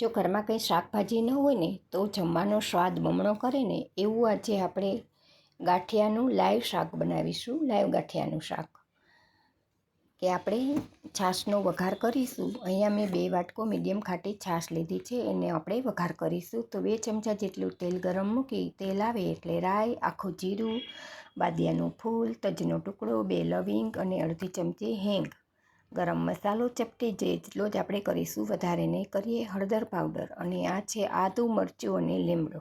જો ઘરમાં કંઈ શાકભાજી ન હોય ને, તો જમવાનો સ્વાદ બમણો કરે ને, એવું આજે આપણે ગાંઠિયાનું લાઈવ શાક બનાવીશું, લાઈવ ગાંઠિયાનું શાક. કે આપણે છાશનો વઘાર કરીશું. અહીંયા મેં બે વાટકો મીડિયમ ખાટી છાશ લીધી છે, એને આપણે વઘાર કરીશું. તો બે ચમચા જેટલું તેલ ગરમ મૂકી, તેલ આવે એટલે રાઈ, આખું જીરું, બાદિયાનું ફૂલ, તજનો ટુકડો, બે લવિંગ અને અડધી ચમચી હિંગ. ગરમ મસાલો ચપટી જેટલો જ આપણે કરીશું વધારે નહીં કરીએ હળદર પાવડર અને આ છે આદું મરચું અને લીમડો.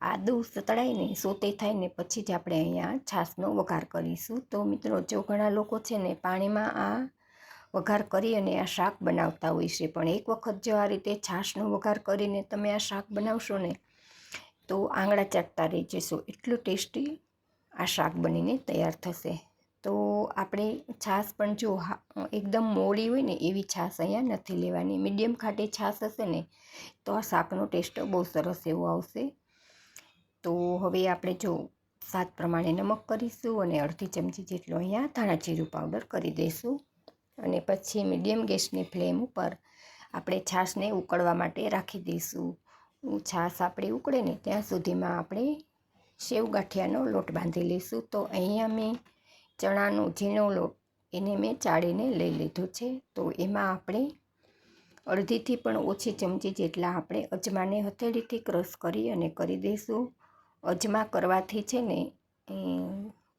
આદું સતળાઈને સોતે થાય ને પછી જ આપણે અહીંયા છાશનો વઘાર કરીશું. તો મિત્રો, જો ઘણા લોકો છે ને પાણીમાં આ વઘાર કરી અને આ શાક બનાવતા હોય છે, પણ એક વખત જો આ રીતે છાશનો વઘાર કરીને તમે આ શાક બનાવશો ને, તો આંગળા ચાટતા રહી જશો એટલું ટેસ્ટી આ શાક બનીને તૈયાર થશે. તો આપણે છાશ પણ જો એકદમ મોડી હોય ને એવી છાશ અહીંયા નથી લેવાની. મીડિયમ ખાટી છાશ હશે ને, તો આ શાકનો ટેસ્ટ બહુ સરસ એવો આવશે. તો હવે આપણે જો સ્વાદ પ્રમાણે નમક કરીશું અને અડધી ચમચી જેટલો અહીંયા ધાણા જીરું પાવડર કરી દઈશું. અને પછી મીડિયમ ગેસની ફ્લેમ ઉપર આપણે છાશને ઉકળવા માટે રાખી દઈશું. છાશ આપણે ઉકળે ને, ત્યાં સુધીમાં આપણે સેવ ગાંઠિયાનો લોટ બાંધી લઈશું. તો અહીંયા મેં ચણાનો ઝીણો લોટ એને મેં ચાળીને લઈ લીધો છે. તો એમાં આપણે અડધીથી પણ ઓછી ચમચી જેટલા આપણે અજમાને હથેળીથી ક્રશ કરી અને કરી દઈશું. અજમા કરવાથી છે ને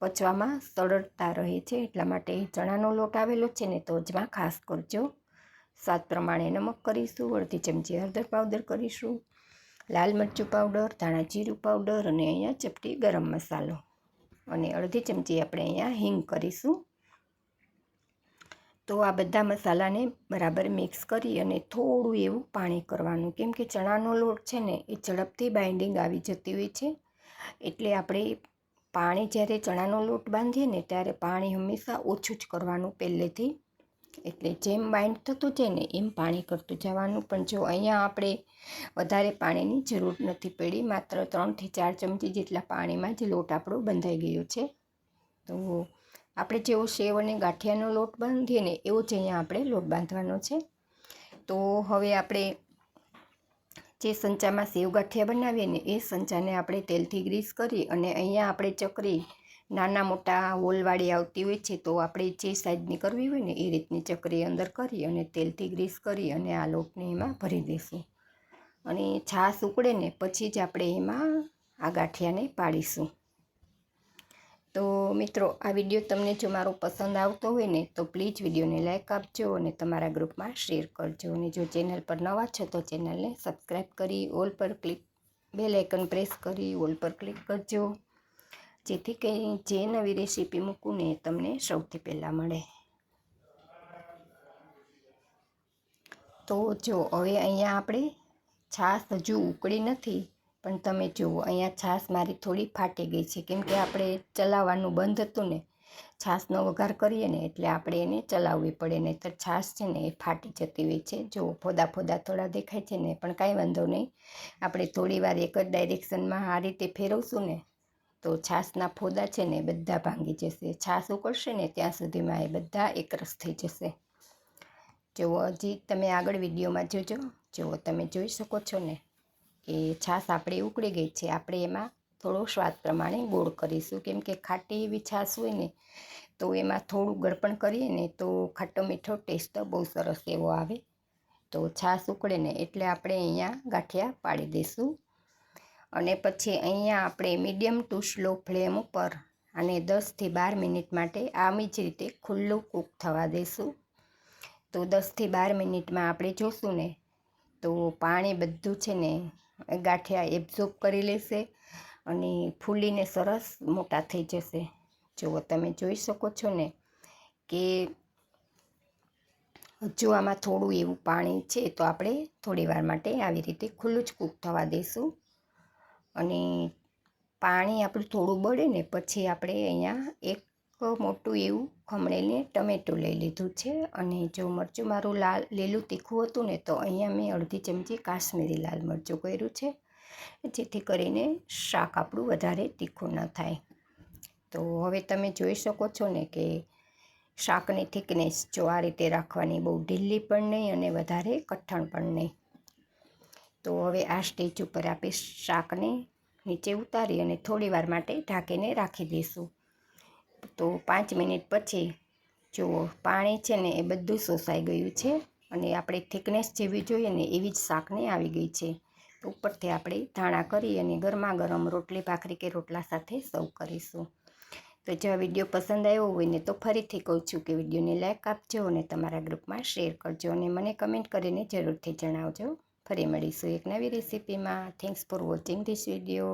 પચવામાં સરળતા રહે છે. એટલા માટે ચણાનો લોટ આવેલો છે ને, તો અજમા ખાસ કરજો. સ્વાદ પ્રમાણે નમક કરીશું, અડધી ચમચી હળદર પાવડર કરીશું, લાલ મરચું પાવડર, ધાણા જીરું પાવડર અને અહીંયા ચપટી ગરમ મસાલો. અને અડધી ચમચી આપણે અહીંયા હિંગ કરીશું. તો આ બધા મસાલાને બરાબર મિક્સ કરી અને થોડું એવું પાણી કરવાનું. કેમ કે ચણાનો લોટ છે ને, એ ઝડપથી બાઇન્ડિંગ આવી જતી હોય છે. એટલે આપણે પાણી જ્યારે ચણાનો લોટ બાંધીએ ને, ત્યારે પાણી હંમેશા ઓછું જ કરવાનું પહેલેથી. એટલે જેમ બાઇન્ડ થતું જાય ને એમ પાણી કરતું જવાનું. પણ જો અહીંયા આપણે વધારે પાણીની જરૂર નથી પડી, માત્ર ત્રણથી ચાર ચમચી જેટલા પાણીમાં જ લોટ આપણો બંધાઈ ગયો છે. તો આપણે જેવો સેવ અને ગાંઠિયાનો લોટ બાંધીએ ને એવો જ અહીંયા આપણે લોટ બાંધવાનો છે. તો હવે આપણે જે સંચામાં સેવ ગાંઠિયા બનાવીએ ને એ સંચાને આપણે તેલથી ગ્રીસ કરી અને અહીંયા આપણે ચકરી નાના મોટા હોલવાળી આવતી હોય છે, તો આપણે જે સાઈઝની કરવી હોય ને, એ રીતની ચકરી અંદર કરી અને તેલથી ગ્રીસ કરી અને આ લોટને એમાં ભરી દઈશું. અને છાશ ઉકળે ને, પછી જ આપણે એમાં આ ગાંઠિયાને પાડીશું. તો મિત્રો, આ વીડિયો તમને જો મારો પસંદ આવતો હોય ને, તો પ્લીઝ વિડીયોને લાઇક આપજો અને તમારા ગ્રુપમાં શેર કરજો. અને જો ચેનલ પર નવા છો, તો ચેનલને સબસ્ક્રાઈબ કરી, ઓલ પર ક્લિક, બેલ આઇકન પ્રેસ કરી, ઓલ પર ક્લિક કરજો. જેથી કંઈ જે નવી રેસીપી મૂકું ને તમને સૌથી પહેલાં મળે. તો જો હવે અહીંયા આપણે છાશ હજુ ઉકળી નથી, પણ તમે જુઓ અહીંયા છાશ મારી થોડી ફાટી ગઈ છે. કેમ કે આપણે ચલાવવાનું બંધ હતું ને, છાશનો વઘાર કરીએ ને એટલે આપણે એને ચલાવવી પડે. નહીં તો છાશ છે ને એ ફાટી જતી હોય છે. જો ફોદા ફોદા થોડા દેખાય છે ને, પણ કાંઈ વાંધો નહીં. આપણે થોડી વાર એક જ ડાયરેક્શનમાં આ રીતે ફેરવશું ને તો છાશના ફોદા છે ને એ બધા ભાંગી જશે. છાશ ઉકળશે ને ત્યાં સુધીમાં એ બધા એકરસ થઈ જશે. જુઓ, હજી તમે આગળ વિડીયોમાં જોજો. જુઓ, તમે જોઈ શકો છો ને કે છાશ આપણે ઉકળી ગઈ છે. આપણે એમાં થોડો સ્વાદ પ્રમાણે ગોળ કરીશું. કેમ કે ખાટી એવી છાશ હોય ને તો એમાં થોડું ગળપણ કરીએ ને તો ખાટો મીઠો ટેસ્ટ બહુ સરસ એવો આવે. તો છાશ ઉકળે ને એટલે આપણે અહીંયા ગાંઠિયા પાડી દઈશું. અને પછી અહીંયા આપણે મીડિયમ ટુ સ્લો ફ્લેમ ઉપર અને દસથી બાર મિનિટ માટે આવી જ રીતે ખુલ્લું કૂક થવા દઈશું તો દસથી બાર મિનિટમાં આપણે જોશું ને, તો પાણી બધું છે ને ગાંઠિયા એબ્ઝોર્બ કરી લેશે અને ફૂલીને સરસ મોટા થઈ જશે. જુઓ તમે જોઈ શકો છો ને કે હજુ આમાં થોડું એવું પાણી છે તો આપણે થોડી વાર માટે આવી રીતે ખુલ્લું જ કૂક થવા દઈશું અને પાણી આપણું થોડું બળે ને પછી આપણે અહીંયા એક મોટું એવું ખમણેલી ટમેટું લઈ લીધું છે. અને જો મરચું મારું લાલ, લીલું તીખું હતું ને તો અહીંયા મેં અડધી ચમચી કાશ્મીરી લાલ મરચું કર્યું છે. જેથી કરીને શાક આપણું વધારે તીખું ન થાય. તો હવે તમે જોઈ શકો છો ને કે શાકની થિકનેસ જો આ રીતે રાખવાની બહુ ઢીલી પણ નહીં અને વધારે કઠણ પણ નહીં. તો હવે આ સ્ટેજ ઉપર આપણે શાકને નીચે ઉતારી અને થોડી વાર માટે ઢાંકીને રાખી દઈશું. તો પાંચ મિનિટ પછી જુઓ પાણી છે ને એ બધું શોષાઈ ગયું છે અને આપણે થિકનેસ જેવી જોઈએ ને એવી જ શાકને આવી ગઈ છે. ઉપરથી આપણે ધાણા કરી અને ગરમા ગરમ રોટલી, ભાખરી કે રોટલા સાથે સર્વ કરીશું. તો જો વીડિયો પસંદ આવ્યો હોય ને તો ફરીથી કહું છું કે વિડીયોને લાઇક આપજો અને તમારા ગ્રુપમાં શેર કરજો અને મને કમેન્ટ કરીને જરૂરથી જણાવજો. ફરી મળીશું એક નવી રેસીપીમાં. Thanks for watching this video